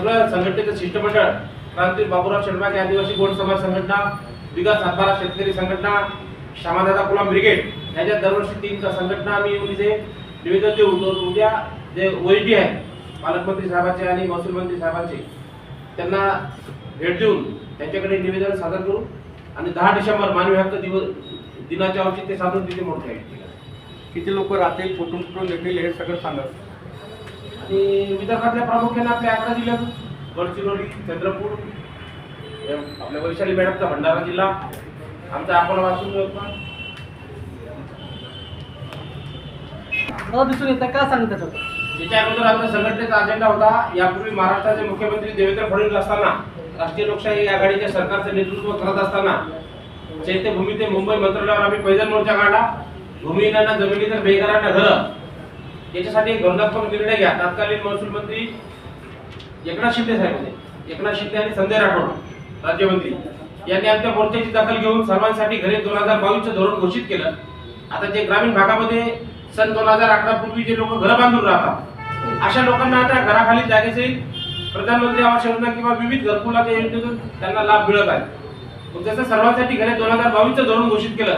सगळं संघटनेचं शिष्टमंडळ क्रांती बाबूराव शर्मा आदिवासी गोंड समाज संघटना विकास सातबारा शेतकरी संघटना श्यामादादा कुलाम ब्रिगेड याच्या दरवर्षी तीनच्या संघटना आम्ही येऊन इथे निवेदन देऊ. तर उद्या जे ओईटी आहे पालकमंत्री साहेबांचे आणि महसूल मंत्री साहेबांचे त्यांना भेट देऊन त्यांच्याकडे निवेदन सादर करू आणि दहा डिसेंबर मानवी हक्क दिवस दिनाच्या औचित्य साधून तिथे मोठे आहे. किती लोक राहतील कुठून कुठून येतील हे सगळं सांगा. आणि विदर्भातल्या प्रामुख्याने आपल्या अकरा जिल्ह्यात गडचिरोली चंद्रपूर आपल्या वैशाली मॅडमचा भंडारा जिल्हा. आमचा अकोला वाचून यवतमाळ मला दिसून येत. का सांगता त्याच्या अगोदर आमच्या संघटनेचा अजेंडा होता यापूर्वी महाराष्ट्राचे मुख्यमंत्री देवेंद्र फडणवीस असताना राष्ट्रीय लोकशाही आघाडीच्या सरकारचं नेतृत्व करत असताना चैत्यभूमी ते मुंबई मंत्रालयावर आम्ही पैदल मोर्चा काढला. भूमिहीनांना जमिनी तर बेघरांना घरं. याच्यासाठी एक धोरणात्मक निर्णय घ्या. तत्कालीन महसूल मंत्री एकनाथ शिंदे साहेब होते. एकनाथ शिंदे आणि संजय राठोड राज्यमंत्री. यांनी आमच्या मोर्चाची दखल घेऊन सर्वांसाठी घरे दोन हजार बावीसचं धोरण घोषित केलं. आता जे ग्रामीण भागामध्ये सन दोन हजार अकरा पूर्वी जे लोक घरं बांधून राहतात अशा लोकांना आता घराखाली जागेचे प्रधानमंत्री आवास योजना किंवा विविध घरकुलाच्या योजनेतून त्यांना लाभ मिळत आहे. मग जसं सर्वांसाठी घरे दोन हजार बावीसचं धोरण घोषित केलं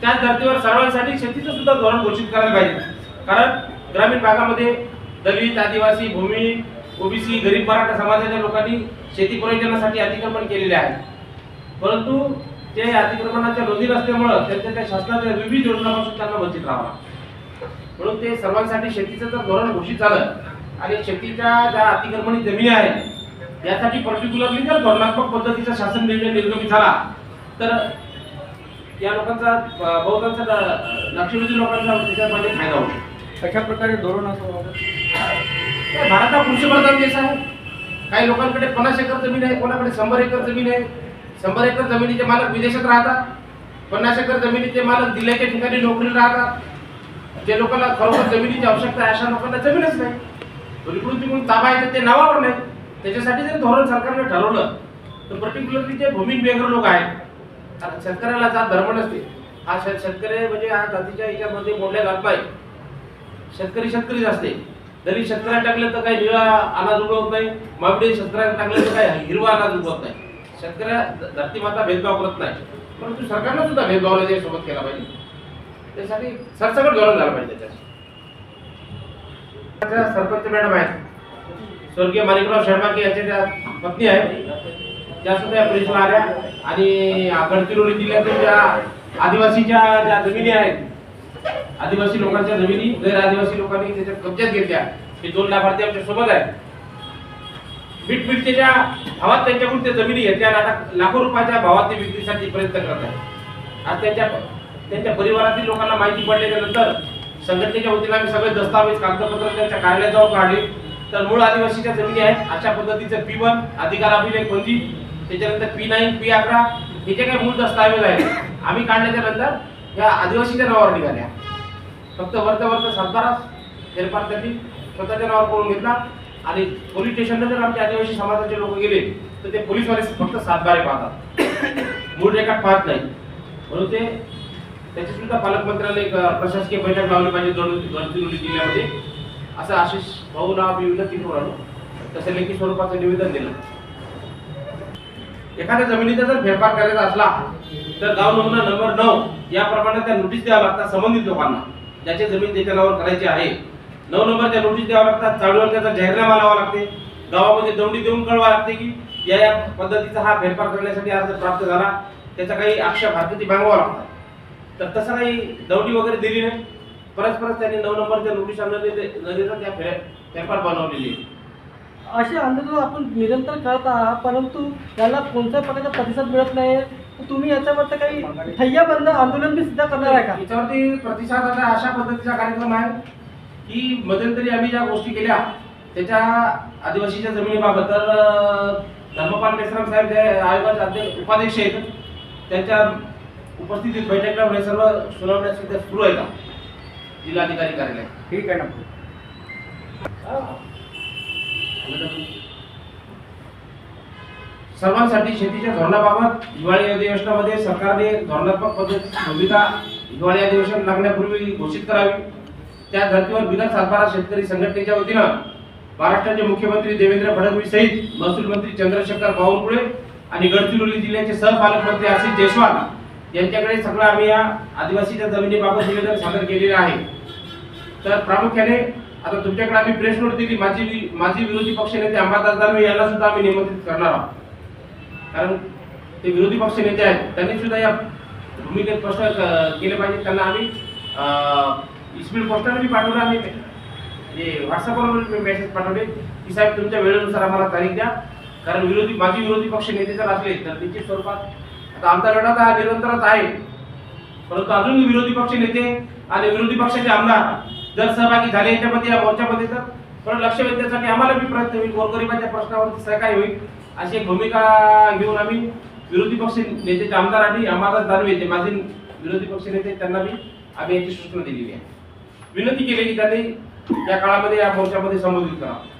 त्याच धर्तीवर सर्वांसाठी शेतीचं सुद्धा धोरण घोषित करायला पाहिजे. कारण ग्रामीण भागामध्ये दलित आदिवासी भूमी ओबीसी गरीब मराठा समाजाच्या लोकांनी शेती प्रयोजनासाठी अतिक्रमण केलेले आहे परंतु ते अतिक्रमणाच्या नोंदी नसल्यामुळं त्यांच्या त्या शासनाच्या विविध योजनांपासून त्यांना वंचित राहावा म्हणून ते सर्वांसाठी शेतीचं जर धोरण घोषित झालं आणि शेतीच्या ज्या अतिक्रमणी जमिनी आहेत यासाठी पर्टिक्युलरली जर धोरणात्मक पद्धतीचा शासन निर्णय निर्गमित झाला तर या लोकांचा बहुतांचा लक्षवेधी लोकांचा त्याच्यामध्ये फायदा होतो कशा प्रकारे धोरण असं काय भारत हा कृषीप्रधान देश आहे? काही लोकांकडे पन्नास एकर जमीन आहे कोणाकडे शंभर एकर जमीन आहे? शंभर एकर जमिनीचे मालक विदेशात राहतात? पन्नास एकर जमिनीचे मालक जिल्ह्याच्या ठिकाणी नोकरी राहतात? जे लोकांना खरोखर जमिनीची आवश्यकता आहे अशा लोकांना जमीनच नाही. तर इकडून तिकडून ताबा येतात ते नावावर नाही. त्याच्यासाठी जर धोरण सरकारने ठरवलं तर पर्टिक्युलरली जे भूमी बेघर लोक आहेत आता शेतकऱ्याला जात धर्म नसते. हा शेतकरी म्हणजे हा जातीच्या याच्यामध्ये मोडल्या जात नाही. शेतकरी शेतकरीच असते. जरी शेतकऱ्याला टाकलं तर काही निळा अनाज उगवत नाही मावडी शेतकऱ्याला टाकलं तर काही हिरवा अनाज उगवत नाही. शेतकऱ्या धरती माता भेदभाव करत नाही. परंतु सरकारनं सुद्धा भेदभाव सोबत केला पाहिजे. त्यासाठी सरसकट धोरण झालं पाहिजे त्याच्या सरपंच मॅडम आहेत. स्वर्गीय माणिकराव शर्माकी याच्या त्या पत्नी आहेत. त्या सुद्धा या परिसरात आल्या. आणि गडचिरोली जिल्ह्यातील ज्या आदिवासीच्या ज्या जमिनी आहेत आदिवासी लोकांच्या जमिनी गैर आदिवासी लोकांनी त्याच्या कब्जात घेतल्या. हे दोन लाभार्थी आमच्यासोबत आहेत. बीट भावात त्यांच्याकडून त्या जमिनी घेतल्या आता लाखो रुपयाच्या भावात ते विक्रीसाठी प्रयत्न करत आहेत. आज त्यांच्या त्यांच्या परिवारातील लोकांना माहिती पडल्याच्या नंतर संघटनेच्या वतीने आम्ही सगळे दस्तावेज कागदपत्र त्यांच्या कार्यालयात जाऊन काढले. तर मूळ आदिवासीच्या जमिनी आहेत. अशा पद्धतीचं पी वन अधिकार अभिलेख पंजी त्याच्यानंतर पी नाईन पी अकरा हे जे काही मूळ दस्तावेज आहेत आम्ही काढल्याच्या नंतर या आदिवासीच्या नावावर निघाल्या. फक्त वरचं वरचं सातबारा फेरफार त्यांनी स्वतःच्या नावावर करून घेतला. आणि पोलीस स्टेशनला जर आमच्या आदिवासी समाजाचे लोक गेले तर ते पोलीसवाले फक्त सातबारे पाहतात. मूळ रेखाट पाहत नाही. म्हणून ते त्याची सुद्धा पालकमंत्र्याला एक प्रशासकीय बैठक लावली पाहिजे गड- गडचिरोली जिल्ह्यामध्ये. असं आशिष भाऊ नाव विविध तिथून आलो तसं लेखी स्वरूपाचं निवेदन दिलं. एखाद्या जमिनीचा जर फेरफार करायचा असला तर गाव नमुना नंबर नऊ याप्रमाणे त्या नोटीस द्याव्या लागतात संबंधित लोकांना. ज्याची जमीन त्याच्या नावावर करायची आहे. नऊ नंबरच्या नोटीस द्यावा लागतात. चाळीवर त्याचा जाहीरनामा लावा लागते. गावामध्ये दौडी देऊन कळवा लागते की या या पद्धतीचा हा फेरफार करण्यासाठी अर्ज प्राप्त झाला. त्याचा काही आक्षेप हरकती मागवावा लागतात. तर तसं काही दौडी वगैरे दिली नाही. परत परत त्यांनी नऊ नंबरच्या नोटीस आणलेल्या त्या फेर फेरफार बनवलेली असे आंदोलन आपण निरंतर करत आहात परंतु त्याला कोणत्या प्रकारचा प्रतिसाद मिळत नाही? तुम्ही याच्यावर काही ठय्याबंद आंदोलन बी सुद्धा करणार आहे का? याच्यावरती प्रतिसाद आता अशा पद्धतीचा कार्यक्रम आहे की मध्यंतरी आम्ही ज्या गोष्टी केल्या त्याच्या आदिवासीच्या जमिनीबाबत तर धर्मपाल मेश्राम साहेब जे आयोगाचे अध्यक्ष उपाध्यक्ष आहेत त्यांच्या उपस्थितीत बैठक लावून हे सर्व सुनावण्या सध्या सुरू आहे का? जिल्हाधिकारी कार्यालय. ठीक आहे ना. सर्वांसाठी शेतीच्या धोरणाबाबत हिवाळी अधिवेशनामध्ये सरकारने धोरणात्मक पद्धतीची भूमिका हिवाळी अधिवेशन लागण्यापूर्वी घोषित करावी. त्या धर्तीवर बिना सातबारा शेतकरी संघटनेच्या वतीनं महाराष्ट्राचे मुख्यमंत्री देवेंद्र फडणवीस सहित महसूल मंत्री चंद्रशेखर बावनकुळे आणि गडचिरोली जिल्ह्याचे सहपालकमंत्री आशिष जयस्वाल यांच्याकडे सगळं आम्ही या आदिवासीच्या जमिनीबाबत निवेदन सादर केलेले आहे. तर प्रामुख्याने आता तुमच्याकडे आम्ही प्रेस नोट दिली. माझी माझी विरोधी पक्षनेते अंबादास दानवे यांना सुद्धा आम्ही निमंत्रित करणार आहोत. कारण ते विरोधी पक्ष नेते आहेत त्यांनी सुद्धा या भूमिकेत प्रश्न केले पाहिजे त्यांना आम्ही स्पीड पोस्टाने मी पाठवलं आम्ही. म्हणजे व्हॉट्सअपवर मेसेज पाठवले की साहेब तुमच्या वेळेनुसार आम्हाला तारीख द्या. कारण विरोधी माझे विरोधी पक्ष नेते जर असले तर निश्चित स्वरूपात आता आमचा लढा तर हा निरंतरच आहे. परंतु अजून विरोधी पक्ष नेते आणि विरोधी पक्षाचे आमदार जर सहभागी झाले याच्यामध्ये या मोर्चामध्ये तर थोडं लक्ष वेधण्यासाठी आम्हाला मी प्रयत्न होईल. गोरगरिबाच्या प्रश्नावरती सहकार्य होईल. अशी भूमिका घेऊन आम्ही विरोधी पक्ष नेते आमदार आणि अंबादास दानवे येते. माझे विरोधी पक्ष नेते त्यांना मी आम्ही याची सूचना दिलेली आहे. विनंती केली की त्यांनी या काळामध्ये या मोर्चामध्ये संबोधित करावं.